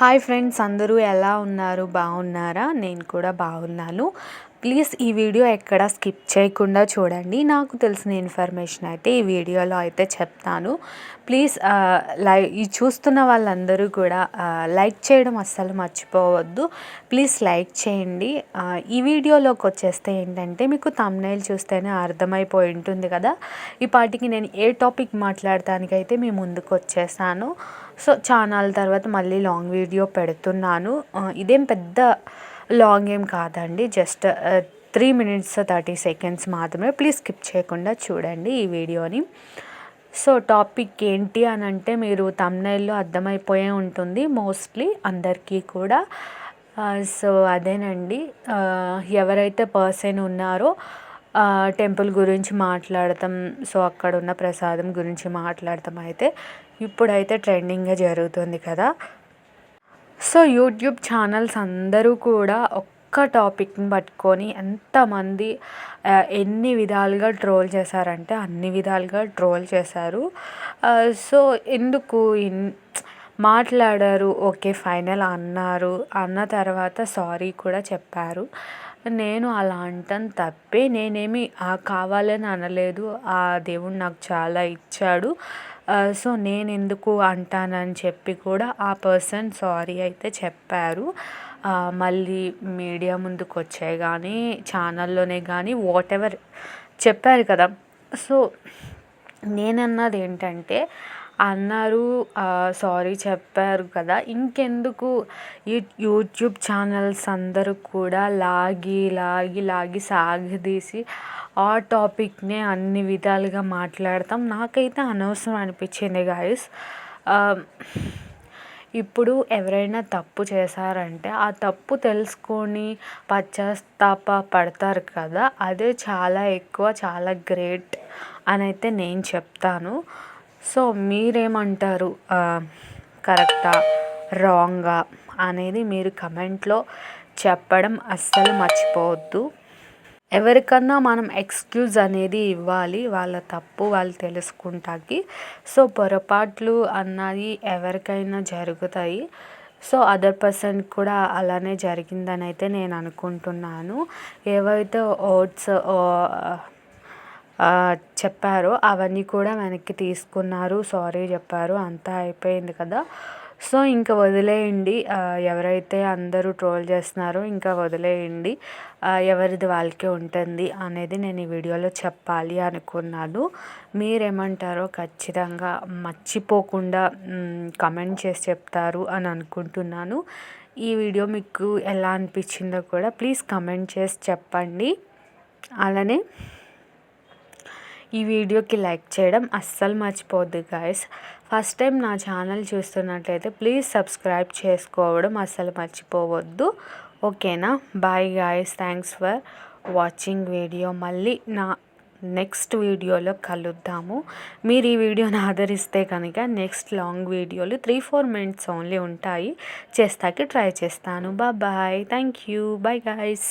Hi friends అందరూ ఎలా ఉన్నారు? బాగున్నారా? నేను కూడా బాగున్నాను. ప్లీజ్ ఈ వీడియో ఎక్కడ స్కిప్ చేయకుండా చూడండి. నాకు తెలిసిన ఇన్ఫర్మేషన్ అయితే ఈ వీడియోలో అయితే చెప్తాను. ప్లీజ్ లై ఈ చూస్తున్న వాళ్ళందరూ కూడా లైక్ చేయడం అస్సలు మర్చిపోవద్దు. ప్లీజ్ లైక్ చేయండి. ఈ వీడియోలోకి వచ్చేస్తే ఏంటంటే మీకు తమ్నైల్ చూస్తేనే అర్థమైపోయి ఉంటుంది కదా. ఈ పాటికి నేను ఏ టాపిక్ మాట్లాడటానికైతే మీ ముందుకు వచ్చేసాను. సో ఛానల్ తర్వాత మళ్ళీ లాంగ్ వీడియో పెడుతున్నాను. ఇదేం పెద్ద లాంగ్ ఏం కాదండి. Just three minutes thirty seconds మాత్రమే. ప్లీజ్ స్కిప్ చేయకుండా చూడండి ఈ వీడియోని. సో టాపిక్ ఏంటి అని అంటే మీరు తమ్నైల్లో అర్థమైపోయే ఉంటుంది మోస్ట్లీ అందరికీ కూడా. సో అదేనండి. ఎవరైతే పర్సన్ ఉన్నారో టెంపుల్ గురించి మాట్లాడతాం సో అక్కడ ఉన్న ప్రసాదం గురించి మాట్లాడతాం అయితే ఇప్పుడైతే ట్రెండింగ్గా జరుగుతుంది కదా. సో యూట్యూబ్ ఛానల్స్ అందరూ కూడా ఒక్క టాపిక్ని పట్టుకొని ఎంతమంది ఎన్ని విధాలుగా ట్రోల్ చేశారంటే అన్ని విధాలుగా ట్రోల్ చేశారు. సో ఎందుకు ఇన్ మాట్లాడారు ఓకే ఫైనల్ అన్నారు అన్న తర్వాత సారీ కూడా చెప్పారు. నేను అలా అంటాను తప్పే నేనేమి కావాలని అనలేదు ఆ దేవుడు నాకు చాలా ఇచ్చాడు. సో నేను ఎందుకు అంటానని చెప్పి కూడా ఆ పర్సన్ సారీ అయితే చెప్పారు. మళ్ళీ మీడియా ముందుకు వచ్చాయి కానీ ఛానల్లోనే కానీ వాట్ ఎవర్ చెప్పారు కదా. సో నేనన్నది ఏంటంటే అన్నారు. సారీ చెప్పారు కదా. ఇంకెందుకు? ఈ యూట్యూబ్ ఛానల్స్ అందరూ కూడా లాగి లాగి లాగి సాగదీసి ఆ టాపిక్నే అన్ని విధాలుగా మాట్లాడతాం. నాకైతే అనవసరం అనిపించింది గాయస్ ఇప్పుడు ఎవరైనా తప్పు చేశారంటే ఆ తప్పు తెలుసుకొని పశ్చాత్తాప పడతారు కదా. అదే చాలా ఎక్కువ చాలా గ్రేట్ అని అయితే నేను చెప్తాను. సో మీరేమంటారు? కరెక్టా? రాంగా? అనేది మీరు కమెంట్లో చెప్పడం అస్సలు మర్చిపోవద్దు. ఎవరికన్నా మనం ఎక్స్క్యూజ్ అనేది ఇవ్వాలి వాళ్ళ తప్పు వాళ్ళు తెలుసుకుంటాకి. సో పొరపాట్లు అన్నది ఎవరికైనా జరుగుతాయి. సో అదర్ పర్సన్ కూడా అలానే జరిగిందని అయితే నేను అనుకుంటున్నాను. ఏవైతే ఓట్స్ చెప్పారో. అవన్నీ కూడా వెనక్కి తీసుకున్నారు. సారీ చెప్పారు. అంతా అయిపోయింది కదా. సో ఇంకా వదిలేయండి. ఎవరైతే అందరూ ట్రోల్ చేస్తున్నారో ఇంకా వదిలేయండి. ఎవరిది వాళ్ళకే ఉంటుంది అనేది నేను ఈ వీడియోలో చెప్పాలి అనుకున్నాను. మీరేమంటారో ఖచ్చితంగా మర్చిపోకుండా కమెంట్ చేసి చెప్తారు అని అనుకుంటున్నాను. ఈ వీడియో మీకు ఎలా అనిపించిందో కూడా ప్లీజ్ కమెంట్ చేసి చెప్పండి. అలానే ఈ వీడియోకి లైక్ చేయడం అస్సలు మర్చిపోద్దు గాయస్ ఫస్ట్ టైం నా ఛానల్ చూస్తున్నట్లయితే ప్లీజ్ సబ్స్క్రైబ్ చేసుకోవడం అస్సలు మర్చిపోవద్దు. ఓకేనా bye guys thanks for watching video మళ్ళీ నా నెక్స్ట్ వీడియోలో కలుద్దాము. మీరు ఈ వీడియోని ఆదరిస్తే కనుక నెక్స్ట్ లాంగ్ వీడియోలు త్రీ ఫోర్ మినిట్స్ ఓన్లీ ఉంటాయి. చేస్తాకి ట్రై చేస్తాను. Bye thank you bye guys